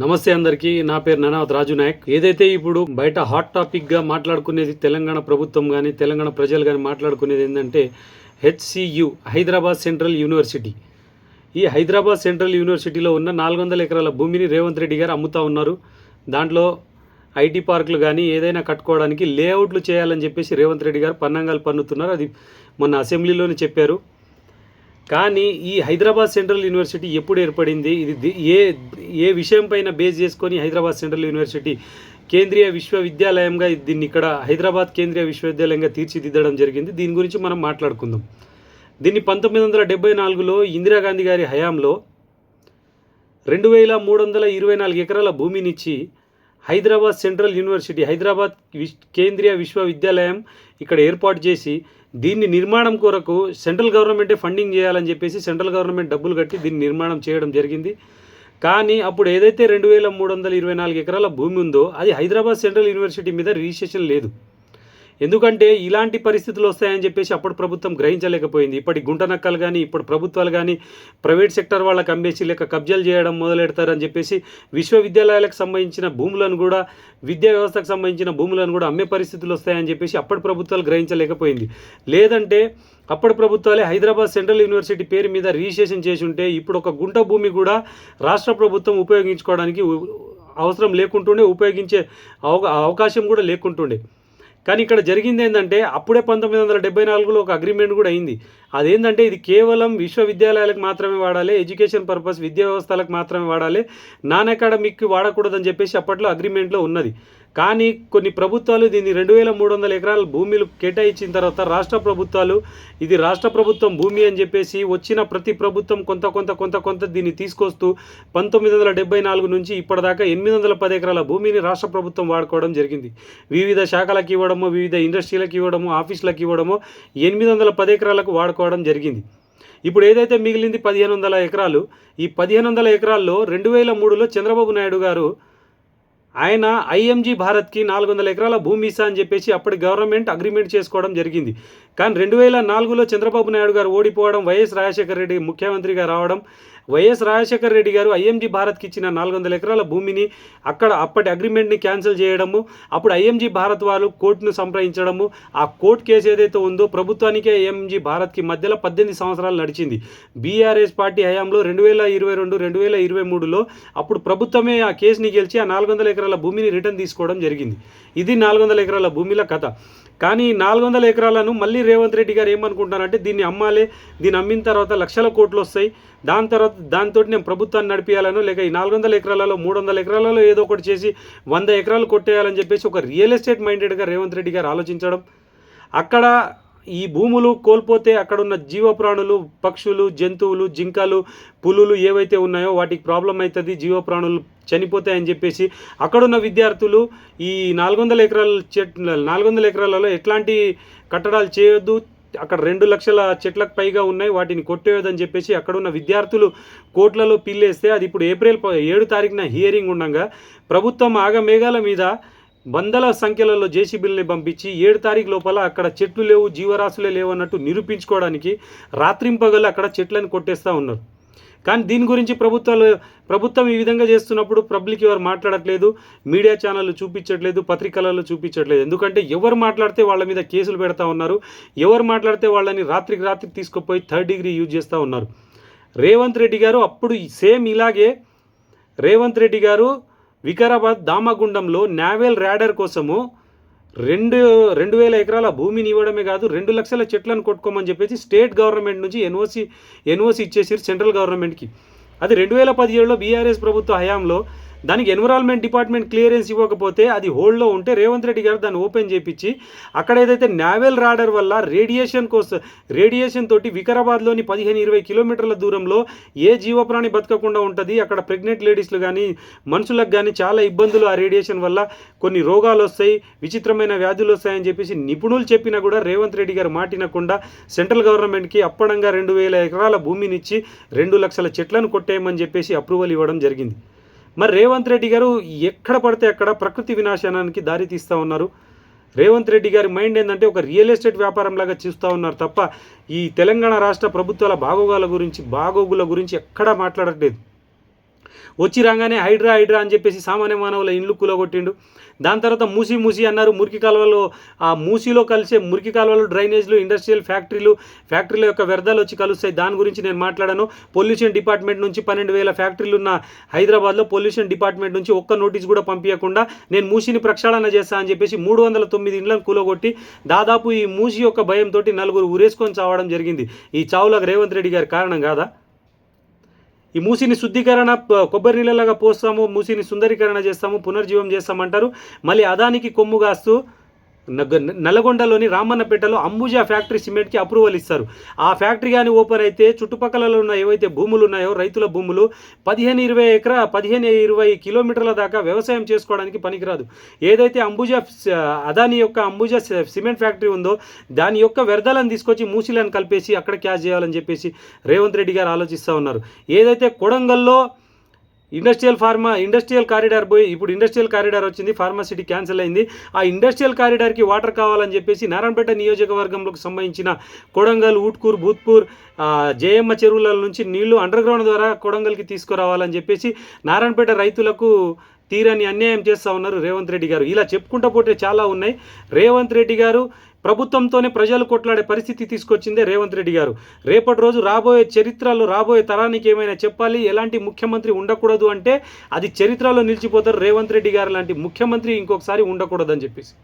నమస్తే అందరికీ నా పేరు ననావత్ రాజు నాయక్. ఏదైతే ఇప్పుడు బయట హాట్ టాపిక్గా మాట్లాడుకునేది తెలంగాణ ప్రభుత్వం కానీ తెలంగాణ ప్రజలు కానీ మాట్లాడుకునేది ఏంటంటే హెచ్సియు హైదరాబాద్ సెంట్రల్ యూనివర్సిటీ. ఈ హైదరాబాద్ సెంట్రల్ యూనివర్సిటీలో ఉన్న నాలుగు వందల ఎకరాల భూమిని రేవంత్ రెడ్డి గారు అమ్ముతా ఉన్నారు. దాంట్లో ఐటీ పార్కులు కానీ ఏదైనా కట్టుకోవడానికి లేఅవుట్లు చేయాలని చెప్పేసి రేవంత్ రెడ్డి గారు పన్నంగాలు పన్నుతున్నారు. అది మొన్న అసెంబ్లీలోనే చెప్పారు. కానీ ఈ హైదరాబాద్ సెంట్రల్ యూనివర్సిటీ ఎప్పుడు ఏర్పడింది? ఇది ఏ ఏ విషయం పైన బేస్ చేసుకొని హైదరాబాద్ సెంట్రల్ యూనివర్సిటీ కేంద్రీయ విశ్వవిద్యాలయంగా దీన్ని ఇక్కడ హైదరాబాద్ కేంద్రీయ విశ్వవిద్యాలయంగా తీర్చిదిద్దడం జరిగింది. దీని గురించి మనం మాట్లాడుకుందాం. దీన్ని పంతొమ్మిది వందల డెబ్బై నాలుగులో ఇందిరాగాంధీ గారి హయాంలో రెండు వేల మూడు వందల ఇరవై నాలుగు ఎకరాల భూమినిచ్చి హైదరాబాద్ సెంట్రల్ యూనివర్సిటీ హైదరాబాద్ విశ్ కేంద్రీయ విశ్వవిద్యాలయం ఇక్కడ ఏర్పాటు చేసి దీన్ని నిర్మాణం కొరకు సెంట్రల్ గవర్నమెంటే ఫండింగ్ చేయాలని చెప్పేసి సెంట్రల్ గవర్నమెంట్ డబ్బులు కట్టి దీన్ని నిర్మాణం చేయడం జరిగింది. కానీ అప్పుడు ఏదైతే రెండు వేల మూడు వందల ఇరవై నాలుగు ఎకరాల భూమి ఉందో అది హైదరాబాద్ సెంట్రల్ యూనివర్సిటీ మీద రిజిస్ట్రేషన్ లేదు. ఎందుకంటే ఇలాంటి పరిస్థితులు వస్తాయని చెప్పేసి అప్పుడు ప్రభుత్వం గ్రహించలేకపోయింది. ఇప్పటి గుంట నక్కలు కానీ ఇప్పుడు ప్రభుత్వాలు కానీ ప్రైవేట్ సెక్టర్ వాళ్ళకి అమ్మేసి లేక కబ్జాలు చేయడం మొదలెడతారని చెప్పేసి విశ్వవిద్యాలయాలకు సంబంధించిన భూములను కూడా విద్యా వ్యవస్థకు సంబంధించిన భూములను కూడా అమ్మే పరిస్థితులు వస్తాయని చెప్పేసి అప్పటి ప్రభుత్వాలు గ్రహించలేకపోయింది. లేదంటే అప్పటి ప్రభుత్వాలే హైదరాబాద్ సెంట్రల్ యూనివర్సిటీ పేరు మీద రిజిస్ట్రేషన్ చేసి ఉంటే ఇప్పుడు ఒక గుంట భూమి కూడా రాష్ట్ర ప్రభుత్వం ఉపయోగించుకోవడానికి అవసరం లేకుంటుండే ఉపయోగించే అవకా అవకాశం కూడా లేకుంటుండే. కానీ ఇక్కడ జరిగింది ఏంటంటే అప్పుడే పంతొమ్మిది వందల డెబ్బై నాలుగులో ఒక అగ్రిమెంట్ కూడా అయింది. అదేంటంటే ఇది కేవలం విశ్వవిద్యాలయాలకు మాత్రమే వాడాలి ఎడ్యుకేషన్ పర్పస్ విద్యా వ్యవస్థలకు మాత్రమే వాడాలి నాన్ అకాడమిక్కి వాడకూడదని చెప్పేసి అప్పట్లో అగ్రిమెంట్లో ఉన్నది. కానీ కొన్ని ప్రభుత్వాలు దీన్ని రెండు వేల మూడు వందల ఎకరాల భూమిలు కేటాయించిన తర్వాత రాష్ట్ర ప్రభుత్వాలు ఇది రాష్ట్ర ప్రభుత్వం భూమి అని చెప్పేసి వచ్చిన ప్రతి ప్రభుత్వం కొంత కొంత కొంత కొంత దీన్ని తీసుకొస్తూ పంతొమ్మిది వందల డెబ్బై నాలుగు నుంచి ఇప్పటిదాకా ఎనిమిది వందల పది ఎకరాల భూమిని రాష్ట్ర ప్రభుత్వం వాడుకోవడం జరిగింది. వివిధ శాఖలకు ఇవ్వడము వివిధ ఇండస్ట్రీలకు ఇవ్వడము ఆఫీసులకు ఇవ్వడము ఎనిమిది వందల పది ఎకరాలకు వాడుకోవడం జరిగింది. ఇప్పుడు ఏదైతే మిగిలింది పదిహేను వందల ఎకరాలు ఈ పదిహేను వందల ఎకరాల్లో రెండు వేల మూడులో చంద్రబాబు నాయుడు గారు ఆయన ఐఎంజీ భారత్కి నాలుగు వందల ఎకరాల భూమి ఇస్తా అని చెప్పేసి అప్పటి గవర్నమెంట్ అగ్రిమెంట్ చేసుకోవడం జరిగింది. కానీ రెండు వేల నాలుగులో చంద్రబాబు నాయుడు గారు ఓడిపోవడం వైఎస్ రాజశేఖర రెడ్డి ముఖ్యమంత్రిగా రావడం వైఎస్ రాజశేఖర రెడ్డి గారు ఐఎంజీ భారత్కి ఇచ్చిన నాలుగు వందల ఎకరాల భూమిని అక్కడ అప్పటి అగ్రిమెంట్ని క్యాన్సిల్ చేయడము అప్పుడు ఐఎంజీ భారత్ వాళ్ళు కోర్టును సంప్రదించడము ఆ కోర్టు కేసు ఏదైతే ఉందో ప్రభుత్వానికి ఐఎంజీ భారత్కి మధ్యలో పద్దెనిమిది సంవత్సరాలు నడిచింది. బీఆర్ఎస్ పార్టీ హయాంలో రెండు వేల ఇరవై రెండు రెండు వేల ఇరవై మూడులో అప్పుడు ప్రభుత్వమే ఆ కేసుని గెలిచి ఆ నాలుగు వందల ఎకరాల భూమిని రిటర్న్ తీసుకోవడం జరిగింది. ఇది నాలుగు వందల ఎకరాల భూమిల కథ. కానీ నాలుగు వందల ఎకరాలను మళ్ళీ రేవంత్ రెడ్డి గారు ఏమనుకుంటున్నారంటే దీన్ని అమ్మాలి దీన్ని అమ్మిన తర్వాత లక్షల కోట్లు వస్తాయి. దాని తర్వాత దాంతో నేను ప్రభుత్వాన్ని నడిపించాలను లేక ఈ నాలుగు వందల ఎకరాలలో మూడు వందల ఎకరాలలో ఏదో ఒకటి చేసి వంద ఎకరాలు కొట్టేయాలని చెప్పేసి ఒక రియల్ ఎస్టేట్ మైండెడ్గా రేవంత్ రెడ్డి గారు ఆలోచించడం. అక్కడ ఈ భూములు కోల్పోతే అక్కడ ఉన్న జీవప్రాణులు పక్షులు జంతువులు జింకలు పులులు ఏవైతే ఉన్నాయో వాటికి ప్రాబ్లం అవుతుంది జీవప్రాణులు చనిపోతాయని చెప్పేసి అక్కడున్న విద్యార్థులు ఈ నాలుగు వందల ఎకరాల చెట్ నాలుగు వందల ఎకరాలలో ఎట్లాంటి కట్టడాలు చేయొద్దు అక్కడ రెండు లక్షల చెట్లకు పైగా ఉన్నాయి. వాటిని కొట్టేయదని చెప్పేసి అక్కడ ఉన్న విద్యార్థులు కోట్లలో పిల్లేస్తే అది ఇప్పుడు ఏప్రిల్ ఏడు తారీఖున హియరింగ్ ఉండగా ప్రభుత్వం ఆగమేఘాల మీద వందల సంఖ్యలలో జేసీబీలని పంపించి ఏడు తారీఖు లోపల అక్కడ చెట్లు లేవు జీవరాశులే లేవు అన్నట్టు నిరూపించుకోవడానికి రాత్రింపగలు అక్కడ చెట్లను కొట్టేస్తూ ఉన్నారు. కానీ దీని గురించి ప్రభుత్వాలు ప్రభుత్వం ఈ విధంగా చేస్తున్నప్పుడు పబ్లిక్ ఎవరు మాట్లాడట్లేదు మీడియా ఛానళ్ళు చూపించట్లేదు పత్రికలలో చూపించట్లేదు. ఎందుకంటే ఎవరు మాట్లాడితే వాళ్ళ మీద కేసులు పెడతా ఉన్నారు ఎవరు మాట్లాడితే వాళ్ళని రాత్రికి రాత్రికి తీసుకుపోయి థర్డ్ డిగ్రీ యూజ్ చేస్తూ ఉన్నారు. రేవంత్ రెడ్డి గారు అప్పుడు సేమ్ ఇలాగే రేవంత్ రెడ్డి గారు వికారాబాద్ దామగుండంలో నావెల్ ర్యాడర్ కోసము రెండు రెండు వేల ఎకరాల భూమిని ఇవ్వడమే కాదు రెండు లక్షల చెట్లను కొట్టుకోమని చెప్పేసి స్టేట్ గవర్నమెంట్ నుంచి ఎన్ఓసి ఎన్ఓసి ఇచ్చేసారు సెంట్రల్ గవర్నమెంట్కి. అది రెండు వేల పదిహేడులో బీఆర్ఎస్ ప్రభుత్వ హయాంలో దానికి ఎన్విరాన్మెంట్ డిపార్ట్మెంట్ క్లియరెన్స్ ఇవ్వకపోతే అది హోల్డ్లో ఉంటే రేవంత్ రెడ్డి గారు దాన్ని ఓపెన్ చేపించి అక్కడ ఏదైతే నావెల్ రాడర్ వల్ల రేడియేషన్ కోసం రేడియేషన్ తోటి వికారాబాద్లోని పదిహేను ఇరవై కిలోమీటర్ల దూరంలో ఏ జీవప్రాణి బతకకుండా ఉంటుంది అక్కడ ప్రెగ్నెంట్ లేడీస్లు కానీ మనుషులకు కానీ చాలా ఇబ్బందులు ఆ రేడియేషన్ వల్ల కొన్ని రోగాలు వస్తాయి విచిత్రమైన వ్యాధులు వస్తాయని చెప్పేసి నిపుణులు చెప్పినా కూడా రేవంత్ రెడ్డి గారు మాటినకుండా సెంట్రల్ గవర్నమెంట్కి అప్పడంగా రెండు వేల ఎకరాల భూమినిచ్చి రెండు లక్షల చెట్లను కొట్టేయమని చెప్పేసి అప్రూవల్ ఇవ్వడం జరిగింది. మరి రేవంత్ రెడ్డి గారు ఎక్కడ పడితే అక్కడ ప్రకృతి వినాశనానికి దారి తీస్తూ ఉన్నారు. రేవంత్ రెడ్డి గారి మైండ్ ఏంటంటే ఒక రియల్ ఎస్టేట్ వ్యాపారం లాగా చూస్తూ ఉన్నారు తప్ప ఈ తెలంగాణ రాష్ట్ర ప్రభుత్వాల బాగోగాల గురించి బాగోగుల గురించి ఎక్కడా మాట్లాడట్లేదు. వచ్చి రాగానే హైడ్రా హైడ్రా అని చెప్పేసి సామాన్య మానవుల ఇండ్లు కూలగొట్టిండు. దాని తర్వాత మూసి మూసి అన్నారు మురికి కాలువలో ఆ మూసిలో కలిసే మురికి కాలువలు డ్రైనేజ్లు ఇండస్ట్రియల్ ఫ్యాక్టరీలు ఫ్యాక్టరీల యొక్క వ్యర్థాలు వచ్చి కలుస్తాయి. దాని గురించి నేను మాట్లాడాను. పొల్యూషన్ డిపార్ట్మెంట్ నుంచి పన్నెండు వేల ఫ్యాక్టరీలు ఉన్న హైదరాబాద్లో పొల్యూషన్ డిపార్ట్మెంట్ నుంచి ఒక్క నోటీస్ కూడా పంపించకుండా నేను మూసిని ప్రక్షాళన చేస్తా అని చెప్పేసి మూడు వందల తొమ్మిది ఇండ్లను కూలగొట్టి దాదాపు ఈ మూసి యొక్క భయంతో నలుగురు ఉరేసుకొని చావడం జరిగింది. ఈ చావులకు రేవంత్ రెడ్డి గారి కారణం కాదా? ఈ మూసిని శుద్ధీకరణ కొబ్బరి నీళ్ళలాగా పోస్తాము మూసిని సుందరీకరణ చేస్తాము పునర్జీవం చేస్తామంటారు. మళ్ళీ అదానికి కొమ్ము కాస్తూ నల్గొండలోని రామన్నపేటలో అంబుజా ఫ్యాక్టరీ సిమెంట్కి అప్రూవల్ ఇస్తారు. ఆ ఫ్యాక్టరీ కానీ ఓపెన్ అయితే చుట్టుపక్కల ఉన్న ఏవైతే భూములు ఉన్నాయో రైతుల భూములు పదిహేను ఇరవై ఎకరా పదిహేను ఇరవై కిలోమీటర్ల దాకా వ్యవసాయం చేసుకోవడానికి పనికిరాదు. ఏదైతే అంబుజా అదాని యొక్క అంబుజా సిమెంట్ ఫ్యాక్టరీ ఉందో దాని యొక్క వ్యర్థాలను తీసుకొచ్చి మూసిలను కలిపేసి అక్కడ క్యాచ్ చేయాలని చెప్పేసి రేవంత్ రెడ్డి గారు ఆలోచిస్తూ ఉన్నారు. ఏదైతే కొడంగల్లో ఇండస్ట్రియల్ ఫార్మా ఇండస్ట్రియల్ కారిడార్ పోయి ఇప్పుడు ఇండస్ట్రియల్ కారిడార్ వచ్చింది ఫార్మాసిటీ క్యాన్సిల్ అయింది. ఆ ఇండస్ట్రియల్ కారిడార్కి వాటర్ కావాలని చెప్పేసి నారాయణపేట నియోజకవర్గంలోకి సంబంధించిన కొడంగల్ ఊట్కూర్ భూత్పూర్ జేఎమ్మ జయమ్మ చెరువుల నుంచి నీళ్ళు అండర్ గ్రౌండ్ ద్వారా కొడంగల్కి తీసుకురావాలని చెప్పేసి నారాయణపేట రైతులకు తీరని అన్యాయం చేస్తూ ఉన్నారు రేవంత్ రెడ్డి గారు. ఇలా చెప్పుకుంటూ పోతే చాలా ఉన్నాయి. రేవంత్ రెడ్డి గారు ప్రభుత్వంతోనే ప్రజలు కొట్లాడే పరిస్థితి తీసుకొచ్చిందే రేవంత్ రెడ్డి గారు. రేపటి రోజు రాబోయే చరిత్రలో రాబోయే తరానికి ఏమైనా చెప్పాలి? ఎలాంటి ముఖ్యమంత్రి ఉండకూడదు అంటే అది చరిత్రలో నిలిచిపోతారు రేవంత్ రెడ్డి గారు లాంటి ముఖ్యమంత్రి ఇంకొకసారి ఉండకూడదని చెప్పేసి.